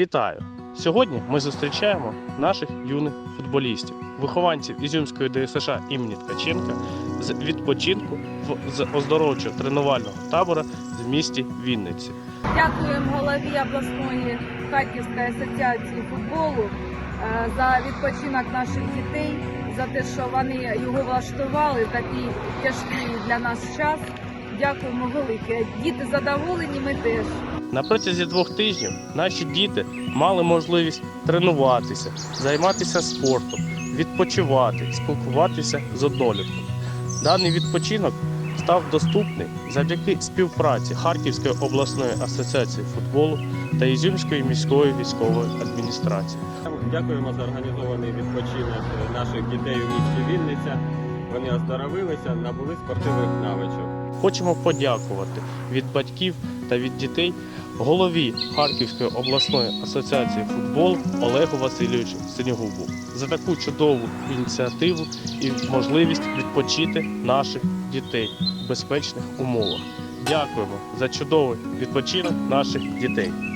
Вітаю! Сьогодні ми зустрічаємо наших юних футболістів, вихованців Ізюмської ДСШ імені Ткаченка з відпочинку з оздоровчо-тренувального табора в місті Вінниці. Дякуємо голові обласної Харківської асоціації футболу е, за відпочинок наших дітей, за те, що вони його влаштували такий тяжкий для нас час. Дякуємо велике. Діти задоволені, ми теж. На протязі двох тижнів наші діти мали можливість тренуватися, займатися спортом, відпочивати, спілкуватися з однолітками. Даний відпочинок став доступний завдяки співпраці Харківської обласної асоціації футболу та Ізюмської міської військової адміністрації. Дякуємо за організований відпочинок наших дітей у місті Вінниця. Вони оздоровилися, набули спортивних навичок. Хочемо подякувати від батьків та від дітей голові Харківської обласної асоціації футболу Олегу Васильовичу Синігубу за таку чудову ініціативу і можливість відпочити наших дітей в безпечних умовах. Дякуємо за чудовий відпочинок наших дітей.